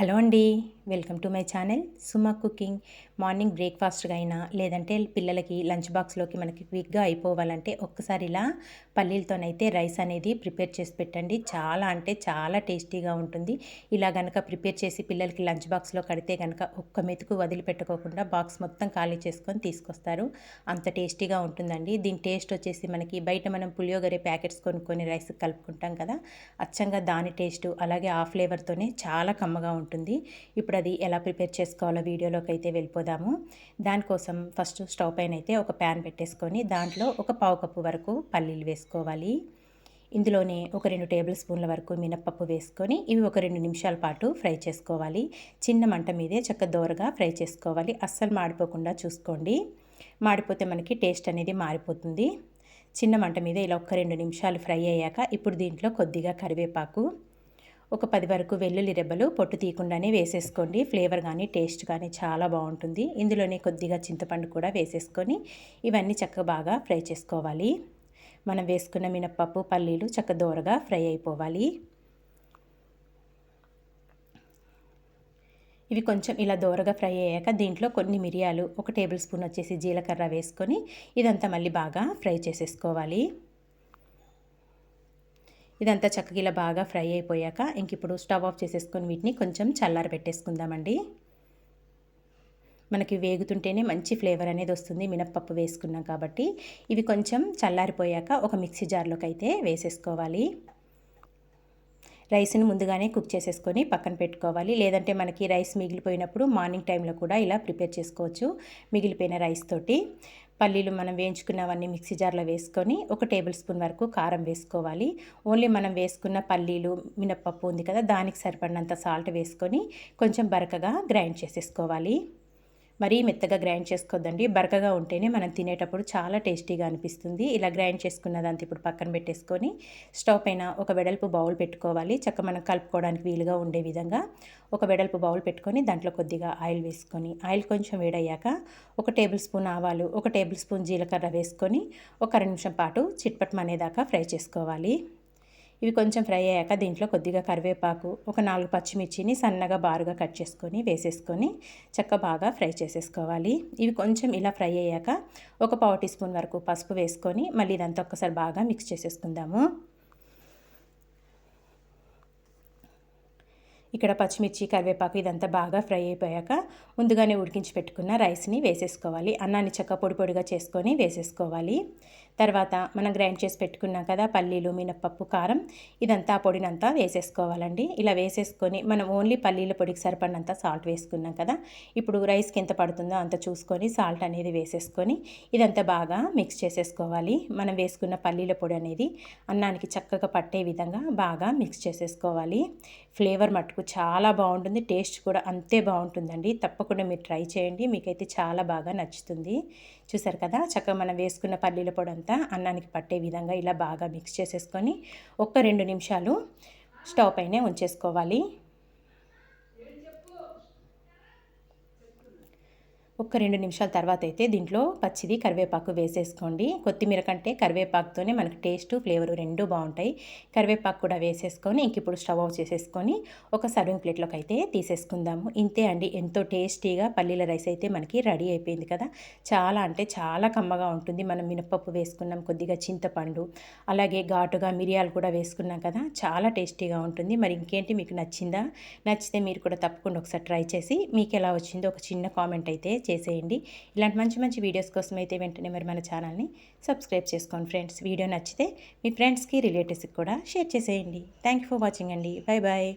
Hello అండి welcome to my channel. Suma cooking morning బ్రేక్ఫాస్ట్గా అయినా లేదంటే పిల్లలకి లంచ్ బాక్స్లోకి మనకి క్విక్గా అయిపోవాలంటే ఒక్కసారి ఇలా పల్లీలతోనైతే రైస్ అనేది ప్రిపేర్ చేసి పెట్టండి. చాలా అంటే చాలా టేస్టీగా ఉంటుంది. ఇలా కనుక ప్రిపేర్ చేసి పిల్లలకి లంచ్ బాక్స్లో కడితే కనుక ఒక్క మెతుకు వదిలిపెట్టుకోకుండా బాక్స్ మొత్తం ఖాళీ చేసుకొని తీసుకొస్తారు. అంత టేస్టీగా ఉంటుందండి. దీని టేస్ట్ వచ్చేసి మనకి బయట మనం పులియోగరే ప్యాకెట్స్ కొనుక్కొని రైస్ కలుపుకుంటాం కదా అచ్చంగా దాని టేస్ట్ అలాగే ఆ ఫ్లేవర్తోనే చాలా కమ్మగా ఉంటుంది. ఇప్పుడు ఇప్పుడు అది ఎలా ప్రిపేర్ చేసుకోవాలో వీడియోలోకి అయితే వెళ్ళిపోదాము. దానికోసం ఫస్ట్ స్టవ్ పైన అయితే ఒక ప్యాన్ పెట్టేసుకొని దాంట్లో ఒక పావు కప్పు వరకు పల్లీలు వేసుకోవాలి. ఇందులోనే ఒక రెండు టేబుల్ స్పూన్ల వరకు మినప్పప్పు వేసుకొని ఇవి ఒక రెండు నిమిషాల పాటు ఫ్రై చేసుకోవాలి. చిన్న మంట మీదే చక్క దోరగా ఫ్రై చేసుకోవాలి. అస్సలు మాడిపోకుండా చూసుకోండి. మాడిపోతే మనకి టేస్ట్ అనేది మారిపోతుంది. చిన్న మంట మీద ఇలా ఒక రెండు నిమిషాలు ఫ్రై అయ్యాక ఇప్పుడు దీంట్లో కొద్దిగా కరివేపాకు ఒక పది వరకు వెల్లుల్లి రెబ్బలు పొట్టు తీయకుండానే వేసేసుకోండి. ఫ్లేవర్ కానీ టేస్ట్ కానీ చాలా బాగుంటుంది. ఇందులోనే కొద్దిగా చింతపండు కూడా వేసేసుకొని ఇవన్నీ చక్కగా బాగా ఫ్రై చేసుకోవాలి. మనం వేసుకున్న మినప్పప్పు పల్లీలు చక్క దోరగా ఫ్రై అయిపోవాలి. ఇవి కొంచెం ఇలా దోరగా ఫ్రై అయ్యాక దీంట్లో కొన్ని మిరియాలు ఒక టేబుల్ స్పూన్ వచ్చేసి జీలకర్ర వేసుకొని ఇదంతా మళ్ళీ బాగా ఫ్రై చేసేసుకోవాలి. ఇదంతా చక్కగా ఇలా బాగా ఫ్రై అయిపోయాక ఇంక ఇప్పుడు స్టవ్ ఆఫ్ చేసేసుకొని వీటిని కొంచెం చల్లారి పెట్టేసుకుందామండి. మనకి వేగుతుంటేనే మంచి ఫ్లేవర్ అనేది వస్తుంది మినప్పప్పు వేసుకున్నాం కాబట్టి. ఇవి కొంచెం చల్లారిపోయాక ఒక మిక్సీ జార్లోకి అయితే వేసేసుకోవాలి. రైస్ని ముందుగానే కుక్ చేసేసుకొని పక్కన పెట్టుకోవాలి. లేదంటే మనకి రైస్ మిగిలిపోయినప్పుడు మార్నింగ్ టైంలో కూడా ఇలా ప్రిపేర్ చేసుకోవచ్చు మిగిలిపోయిన రైస్ తోటి. పల్లీలు మనం వేయించుకున్నవన్నీ మిక్సీ జార్లో వేసుకొని ఒక టేబుల్ స్పూన్ వరకు కారం వేసుకోవాలి. ఓన్లీ మనం వేసుకున్న పల్లీలు మినప్పప్పు ఉంది కదా దానికి సరిపడినంత సాల్ట్ వేసుకొని కొంచెం బరకగా గ్రైండ్ చేసేసుకోవాలి. మరీ మెత్తగా గ్రైండ్ చేసుకోవద్దండి బరకగా ఉంటేనే మనం తినేటప్పుడు చాలా టేస్టీగా అనిపిస్తుంది. ఇలా గ్రైండ్ చేసుకున్నదంతా ఇప్పుడు పక్కన పెట్టేసుకొని స్టవ్ పైన ఒక వెడల్పు బౌల్ పెట్టుకోవాలి. చక్క మనం కలుపుకోవడానికి వీలుగా ఉండే విధంగా ఒక వెడల్పు బౌల్ పెట్టుకొని దాంట్లో కొద్దిగా ఆయిల్ వేసుకొని ఆయిల్ కొంచెం వేడయ్యాక ఒక టేబుల్ స్పూన్ ఆవాలు ఒక టేబుల్ స్పూన్ జీలకర్ర వేసుకొని ఒక నిమిషం పాటు చిట్పట్ ఫ్రై చేసుకోవాలి. ఇవి కొంచెం ఫ్రై అయ్యాక దీంట్లో కొద్దిగా కరివేపాకు ఒక నాలుగు పచ్చిమిర్చిని సన్నగా బారుగా కట్ చేసుకొని వేసేసుకొని చక్క బాగా ఫ్రై చేసేసుకోవాలి. ఇవి కొంచెం ఇలా ఫ్రై అయ్యాక ఒక పావు టీ స్పూన్ వరకు పసుపు వేసుకొని మళ్ళీ ఇదంతా ఒక్కసారి బాగా మిక్స్ చేసేసుకుందాము. ఇక్కడ పచ్చిమిర్చి కరివేపాకు ఇదంతా బాగా ఫ్రై అయిపోయాక ముందుగానే ఉడికించి పెట్టుకున్న రైస్ని వేసేసుకోవాలి. అన్నాన్ని చక్క పొడి పొడిగా చేసుకొని వేసేసుకోవాలి. తర్వాత మనం గ్రైండ్ చేసి పెట్టుకున్నాం కదా పల్లీలు మినప్పప్పు కారం ఇదంతా పొడినంతా వేసేసుకోవాలండి. ఇలా వేసేసుకొని మనం ఓన్లీ పల్లీల పొడికి సరిపడినంత సాల్ట్ వేసుకున్నాం కదా ఇప్పుడు రైస్కి ఎంత పడుతుందో అంత చూసుకొని సాల్ట్ అనేది వేసేసుకొని ఇదంతా బాగా మిక్స్ చేసేసుకోవాలి. మనం వేసుకున్న పల్లీల పొడి అనేది అన్నానికి చక్కగా పట్టే విధంగా బాగా మిక్స్ చేసేసుకోవాలి. ఫ్లేవర్ మట్టుకు చాలా బాగుంటుంది టేస్ట్ కూడా అంతే బాగుంటుందండి. తప్పకుండా మీరు ట్రై చేయండి మీకైతే చాలా బాగా నచ్చుతుంది. చూసారు కదా చక్కగా మనం వేసుకున్న పల్లీల పొడి అంతా అంతా అన్నానికి పట్టే విధంగా ఇలా బాగా మిక్స్ చేసేసుకొని ఒక్క రెండు నిమిషాలు స్టవ్ పైనే ఉంచేసుకోవాలి. ఒక్క రెండు నిమిషాల తర్వాత అయితే దీంట్లో పచ్చిది కరివేపాకు వేసేసుకోండి. కొత్తిమీర కంటే కరివేపాకుతోనే మనకి టేస్ట్ ఫ్లేవర్ రెండు బాగుంటాయి. కరివేపాకు కూడా వేసేసుకొని ఇంక ఇప్పుడు స్టవ్ ఆఫ్ చేసేసుకొని ఒక సర్వింగ్ ప్లేట్లోకి అయితే తీసేసుకుందాము. ఇంతే అండి ఎంతో టేస్టీగా పల్లీల రైస్ అయితే మనకి రెడీ అయిపోయింది కదా. చాలా అంటే చాలా కమ్మగా ఉంటుంది. మనం మినపప్పు వేసుకున్నాం కొద్దిగా చింతపండు అలాగే ఘాటుగా మిరియాలు కూడా వేసుకున్నాం కదా. చాలా టేస్టీగా ఉంటుంది. మరి ఇంకేంటి మీకు నచ్చిందా? నచ్చితే మీరు కూడా తప్పకుండా ఒకసారి ట్రై చేసి మీకు ఎలా వచ్చిందో ఒక చిన్న కామెంట్ అయితే చేసేయండి. ఇలాంటి మంచి మంచి వీడియోస్ కోసం అయితే వెంటనే మరి మన ఛానల్ని సబ్స్క్రైబ్ చేసుకోండి ఫ్రెండ్స్ వీడియో నచ్చితే మీ ఫ్రెండ్స్కి రిలేటివ్స్కి కూడా షేర్ చేసేయండి. థ్యాంక్ ఫర్ వాచింగ్ అండి. Bye bye